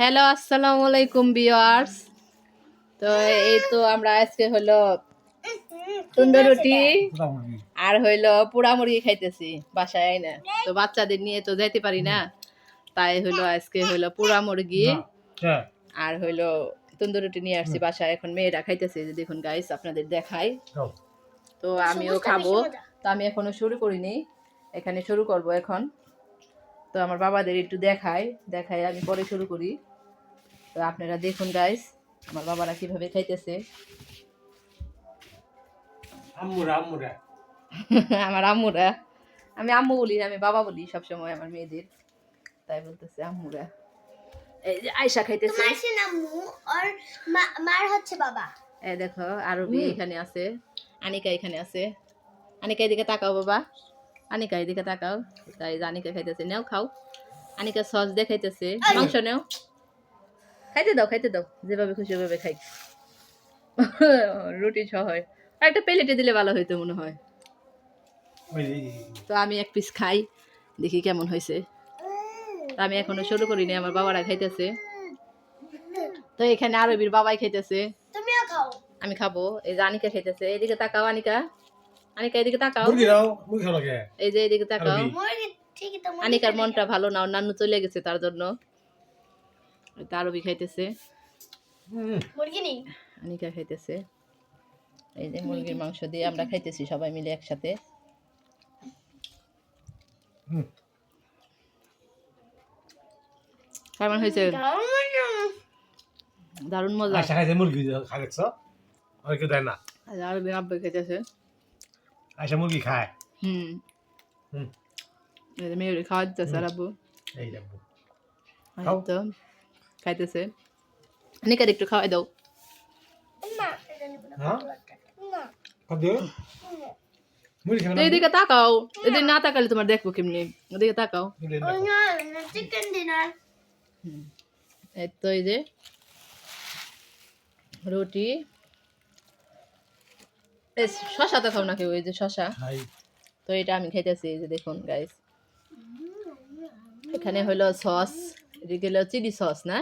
Hello, আসসালামু আলাইকুম বিয়ার্স তো এই তো আমরা আজকে হলো তন্দুর রুটি আর হইল পোড়া মুরগি খাইতেছি বাসায় আইনা তো বাচ্চাদের নিয়ে তো যাইতে পারি না। তাই হইল আজকে হইল পোড়া মুরগি আর হইল তন্দুর রুটি নিয়ে আসছি বাসায়। এখন মেয়েরা খাইতেছে যে দেখুন গাইস আপনাদের দেখাই। তো আমিও খাব। তো আমি এখনও শুরু করিনি, এখানে শুরু করব এখন। তো আমার বাবাদের একটু দেখাই দেখাই আমি পরে শুরু করি। তো আপনারা দেখুন গাইস আমার বাবারা কীভাবে খাইতেছে। আম্মুরা আম্মুরা। আমার আম্মুরা। আমি আম্মু বলি না, আমি বাবা বলি সবসময় আমার মেয়েদের। তাই বলতেছে আম্মুরা। এই যে আয়সা খাইতেছে। আর মা- মার হচ্ছে বাবা। এই দেখো আরবি এখানে আছে আনিকা এখানে আছে। আনিকা এদিকে তাকাও বাবা। আনিকা এদিকে তাকাও। তাই আনিকা খাইতেছে নেও খাও। আনিকা সস দিয়ে খাইতেছে মাংস নেও। খাইতে দাও খাইতে দাও যেভাবে খুশি ওভাবে খাই। রুটি সহ আর একটা প্লেটে দিলে ভালো হইতো মনে হয়। তো আমি এক পিস খাই দেখি কেমন হয়েছে আমি এখনও শুরু করিনি আমার বাবারা খাইতেছে। তো এখানে আরবির বাবাই খাইতেছে। তুমিও খাও। আমি খাব এই যে আনিকা খাইতেছে। এদিকে তাকাও আনিকা। আনিকা এদিকে তাকাও। মুরগি দাও মুরগি খাও লাগে এই যে এদিকে তাকাও। আরবি। মুরগি ঠিকই তো মুরগি আনিকার মনটা ভালো না নানু চলে গেছে তার জন্য। তো আরবি খাইতেছে। মুরগি নেই? আনিকা খাইতেছে। এই যে মুরগির মাংস দিয়ে আমরা খাইতেছি সবাই মিলে একসাথে। কেমন হয়েছে? দারুণ। মজা। আশা খাইছে মুরগি খাই দেখছ আর কেউ দেয় না। আর আরবি আব্বা আশা মুরগি খায় হুম হুম এই মেয়ের খাওয়া দিতেছে আর আব্বু এই যাব তো খাইতেছে আনিকার একটু খাওয়াই দাও এদিকে তাকাও এদিকে না তাকালে তোমার দেখব কেমনি ওদিকে তাকাও এই তো এই যে রুটি শশা তো খাও না কেউ এই যে শশা? তো এটা আমি খাইতেছি এই যে দেখুন গাইস এখানে হলো সস এদিকে হলো চিলি সস না?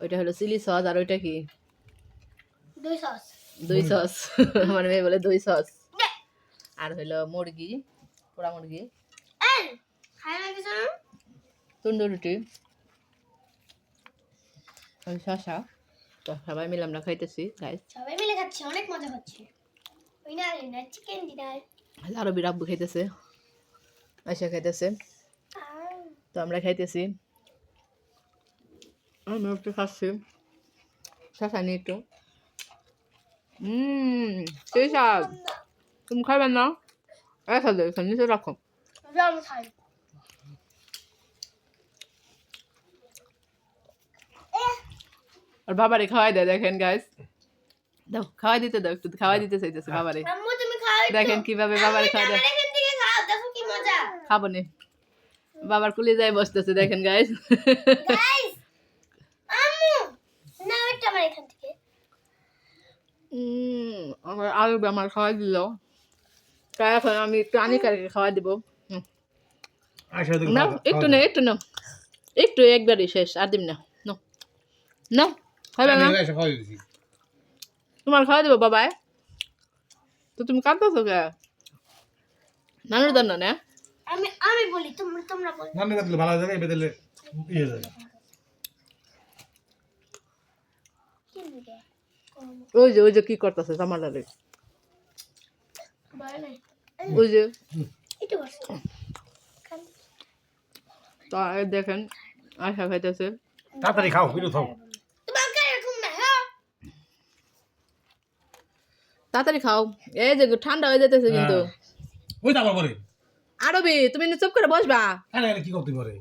ওইটা হলো চিলি সস আর ওইটা কি? দুই সস। দই সস। আমার মেয়ে বলে দই সস। আর হলো মুরগি পোড়া মুরগি। তন্দুর রুটি। ওই শশা। তো সবাই মিলে আমরা খাইতেছি গাইস সবাই মিলে অনেক মজা হচ্ছে। চিকেন ডিনার খাইতেছে আয়সা খাইতেছে। তো আমরা খাইতেছি। আমি একটু খাচ্ছি। একটু। হুম সেই তুমি খাবেন না? এখানে নিচে রাখো। আর বাবারে খাওয়াই দেয় দেখেন গাইস দাও খাওয়াই দিতে দাও একটু খাওয়াই দিতে চাইতেছে বাবারে। আম্মু তুমি খাও একটু। দেখেন কীভাবে বাবারে খাওয়া মজা। খাব নে। বাবার কুলে যায় বসতেছে দেখেন গাইস গাইস আম্মু আমার এখান থেকে। আলু আমার খাওয়াই দিল। তাই এখন আমি একটু আনিকারকে খাওয়াই দিব। না একটু না একটু না একটু একবারই শেষ আর দিম না। নাও। খাবে না আশা খাওয়াই দিছি তোমার খাওয়া দেবো বাবাই তো তুমি কাঁদতেছো কে? নানুর দান না? আমি আমি বলি তোমরা তোমরা বলো। নামে দিলে ভালো জায়গায় বেদলে ইয়ে যায় ওই যে ওই যে কি করতেছে বল না ওই যে। তো দেখেন আশা খাইতেছে। তাড়াতাড়ি খাও বিরু থাও তোমার কাছে এরকম না হ্যাঁ তাড়াতাড়ি খাও। এই যে ঠান্ডা হয়ে যেতেছে কিন্তু। ওই তো আমার পরে আরবি তুমি চুপ করে বসবা। খানে কি করতে পারে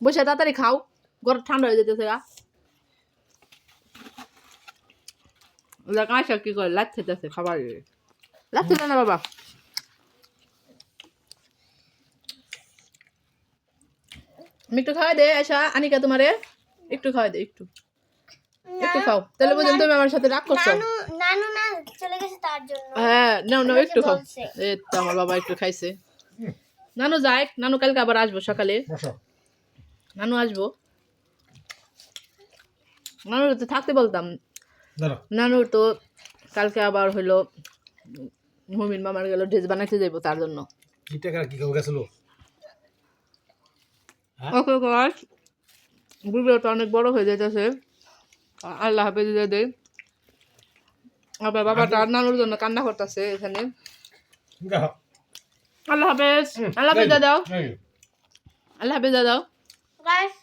বসে তাড়াতাড়ি খাও। গরম ঠান্ডা হয়ে যেতেছে গা। কি করে লাট খেতেছে খাবার। লাট খেতে না বাবা। আমি একটু খাওয়াই দে আশা আনিকা তোমারে। একটু খাওয়াই দে একটু। একটু খাও। তাহলে বুঝেন তুমি আমার সাথে রাগ করছ? নানু নানু না চলে গেছে তার জন্য। হ্যাঁ নাও নাও একটু খাও। এই তো আমার বাবা একটু খাইছে। নানু যাই নানু কালকে আবার আসব সকালে। নানু আসব। নানুর তো থাকতে বলতাম। নানুর তো কালকে আবার হইল হুমিন মামার গেল ড্রেস বানাইতে যাইবো তার জন্য। কি টাকা কি খাব গেছিল ওকে গাছ ভিডিওটা অনেক বড় হয়ে যাইতেছে। আল্লাহ হাফেজ দিয়ে আবার বাবাটা নানুর জন্য কান্না করতেছে এখানে। আল্লাহ হাফেজ। আল্লাহ হাফেজ দাদাও। আল্লাহ হাফেজ দাদাও গাইস